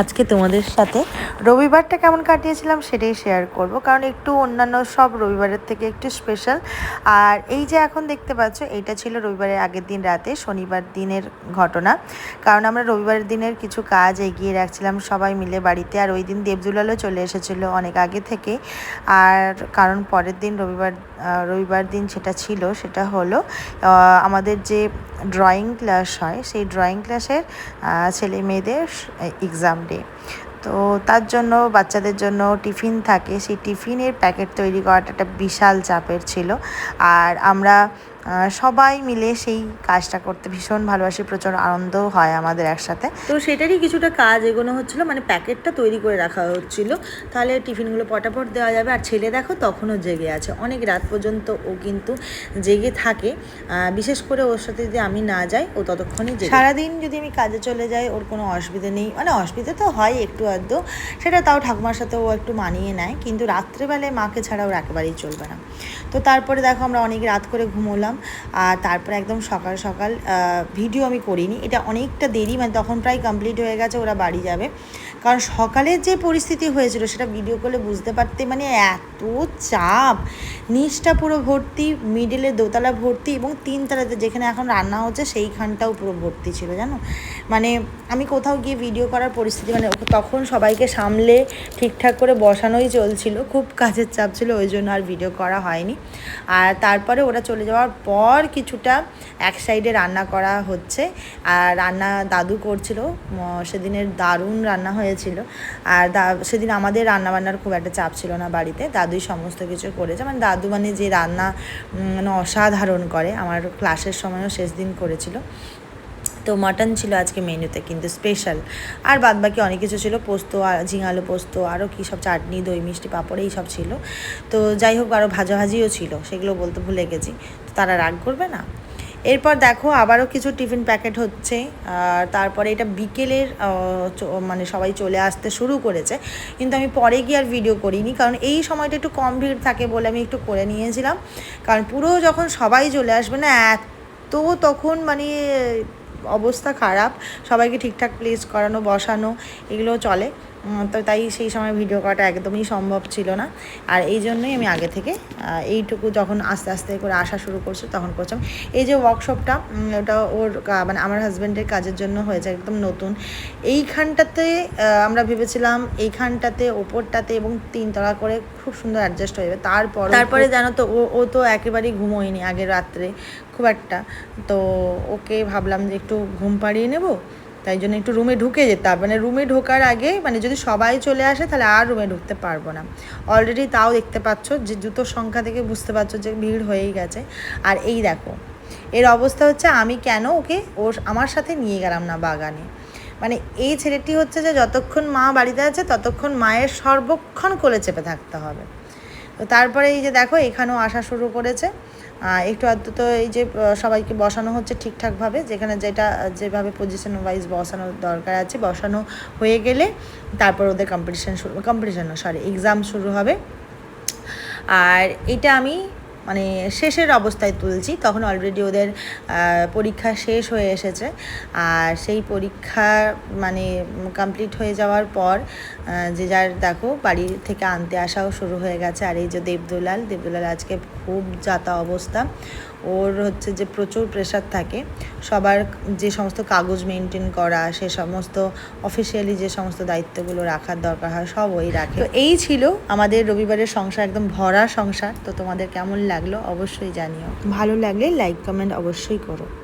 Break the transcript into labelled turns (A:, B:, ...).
A: আজকে তোমাদের সাথে। রবিবারটা কেমন কাটিয়েছিলাম সেটাই শেয়ার করব, কারণ একটু অন্যান্য সব রবিবারের থেকে একটু স্পেশাল আর এই যে এখন দেখতে পাচ্ছ এইটা ছিল রবিবারের আগের দিন রাতে, শনিবার দিনের ঘটনা। কারণ আমরা রবিবারের দিনের কিছু কাজ এগিয়ে রাখছিলাম সবাই মিলে বাড়িতে, আর ওই দিন দেবদুলালও চলে এসেছিল অনেক আগে থেকে। আর কারণ পরের দিন রবিবার রবিবার দিন সেটা ছিল সেটা হলো আমাদের যে ড্রয়িং ক্লাস হয়, সেই ড্রয়িং ক্লাসের ছেলে মেয়েদের এক্সাম ডে তো তার জন্য বাচ্চাদের জন্য টিফিন থাকে। সেই টিফিনের প্যাকেট তৈরি করাটা একটা বিশাল চাপের ছিল। আর আমরা সবাই মিলে সেই কাজটা করতে ভীষণ ভালোবাসি প্রচুর আনন্দও হয় আমাদের একসাথে। তো সেটারই কিছুটা কাজ এগোনো হচ্ছিল মানে প্যাকেটটা তৈরি করে রাখা হচ্ছিল। তাহলে টিফিনগুলো পটাপট দেওয়া যাবে। আর ছেলে দেখো তখনও জেগে আছে। অনেক রাত পর্যন্ত ও কিন্তু জেগে থাকে। বিশেষ করে ওর সাথে যদি আমি না যাই ও ততক্ষণই জেগে সারাদিন যদি আমি কাজে চলে যাই ওর কোনো অসুবিধা নেই। মানে অসুবিধা তো হয় একটু আধটু। সেটা তাও ঠাকুমার সাথে ও একটু মানিয়ে নেয়। কিন্তু রাত্রেবেলায় মাকে ছাড়া ওর একেবারেই চলবে না। তো তারপরে দেখো আমরা অনেক রাত করে ঘুমোলাম। আর তারপরে একদম সকাল সকাল ভিডিও আমি করিনি। এটা অনেকটা দেরি মানে তখন প্রায় কমপ্লিট হয়ে গেছে, ওরা বাড়ি যাবে। কারণ সকালের যে পরিস্থিতি হয়েছিল সেটা ভিডিও করলে বুঝতে পারতে মানে এত চাপ। নিচটা পুরো ভর্তি মিডিলে দোতলা ভর্তি এবং তিনতলাতে যেখানে এখন রান্না হচ্ছে সেইখানটাও পুরো ভর্তি ছিল, জানো? মানে আমি কোথাও গিয়ে ভিডিও করার পরিস্থিতি মানে তখন সবাইকে সামলে ঠিকঠাক করে বসানোই চলছিল, খুব কাজের চাপ ছিল, ওই জন্য আর ভিডিও করা হয়নি। আর তারপরে ওরা চলে যাওয়ার পর কিছুটা এক সাইডে রান্না করা হচ্ছে। আর রান্না দাদু করছিল সেদিনের দারুণ রান্না হয়েছিল। আর দা, সেদিন আমাদের রান্নাবান্নার খুব একটা চাপ ছিল না বাড়িতে। দাদুই সমস্ত কিছু করেছে। মানে দাদু মানে যে রান্না মানে অসাধারণ করে। আমার ক্লাসের সময়ও শেষ দিন করেছিল। তো মাটন ছিল আজকে মেনুতে, কিন্তু স্পেশাল। আর বাদ বাকি অনেক কিছু ছিল। পোস্ত ঝিঙালো পোস্ত আরও কী সব চাটনি, দই, মিষ্টি, পাঁপড়, এই সব ছিল। তো যাই হোক আরও ভাজাভাজিও ছিল। সেগুলো বলতে ভুলে গেছি। তো তারা রাগ করবে না? এরপর দেখো আবারও কিছু টিফিন প্যাকেট হচ্ছে, আর তারপরে এটা বিকেলের মানে সবাই চলে আসতে শুরু করেছে। কিন্তু আমি পরে গিয়ে আর ভিডিও করিনি, কারণ এই সময়টা একটু কম ভিড় থাকে বলে আমি একটু করে নিয়েছিলাম। কারণ পুরো যখন সবাই চলে আসবে না, এত তখন মানে অবস্থা খারাপ। সবাইকে ঠিকঠাক প্লেস করানো, বসানো এগুলো চলে। তো তাই সেই সময় ভিডিও করাটা একদমই সম্ভব ছিল না। আর এই জন্যই আমি আগে থেকে এইটুকু যখন আস্তে আস্তে করে আসা শুরু করছে তখন করছিলাম এই যে ওয়ার্কশপটা ওটা ওর মানে আমার হাজব্যান্ডের কাজের জন্য হয়েছে একদম নতুন। এইখানটাতে আমরা ভেবেছিলাম এইখানটাতে ওপরটাতে এবং তিনতলা করে খুব সুন্দর অ্যাডজাস্ট হয়ে যাবে। তারপর তারপরে জানো তো ও ও তো একেবারেই ঘুমোয়নি আগের রাত্রে খুব একটা। তো ওকে ভাবলাম যে একটু ঘুম পাড়িয়ে নেব। তাই জন্য একটু রুমে ঢুকে যেতাম মানে রুমে ঢোকার আগে মানে যদি সবাই চলে আসে তাহলে আর রুমে ঢুকতে পারব না। অলরেডি তাও দেখতে পাচ্ছ যে জুতোর সংখ্যা থেকে বুঝতে পারছ যে ভিড় হয়েই গেছে। আর এই দেখো, এর অবস্থা হচ্ছে আমি কেন ওকে ওর, আমার সাথে নিয়ে গেলাম না বাগানে? মানে এই ছেলেটি হচ্ছে যে যতক্ষণ মা বাড়িতে আছে ততক্ষণ মায়ের সর্বক্ষণ কোলে চেপে থাকতে হবে। তো তারপরে এই যে দেখো, এখানেও আসা শুরু করেছে। একটু আধটু তো এই যে সবাইকে বসানো হচ্ছে ঠিকঠাকভাবে, যেখানে যেটা যেভাবে পজিশন ওয়াইজ বসানোর দরকার আছে, বসানো হয়ে গেলে তারপর ওদের কম্পিটিশন শুরু কম্পিটিশন সরি এক্সাম শুরু হবে। আর এটা আমি মানে শেষের অবস্থায় তুলছি, তখন অলরেডি ওদের পরীক্ষা শেষ হয়ে এসেছে। আর সেই পরীক্ষা মানে কমপ্লিট হয়ে যাওয়ার পর যে যার দেখো বাড়ি থেকে আনতে আসাও শুরু হয়ে গেছে। আর এই যে দেবদুলাল দেবদুলাল আজকে খুব যাতা অবস্থা। ওর হচ্ছে যে প্রচুর প্রেশার থাকে। সবার যে সমস্ত কাগজ মেনটেন করা, সে সমস্ত অফিসিয়ালি যে সমস্ত দায়িত্বগুলো রাখার দরকার হয়, সব ওই রাখে। তো এই ছিল আমাদের রবিবারের সংসার, একদম ভরা সংসার। তো তোমাদের কেমন লাগল অবশ্যই জানিও। ভালো লাগলে লাইক কমেন্ট অবশ্যই করো।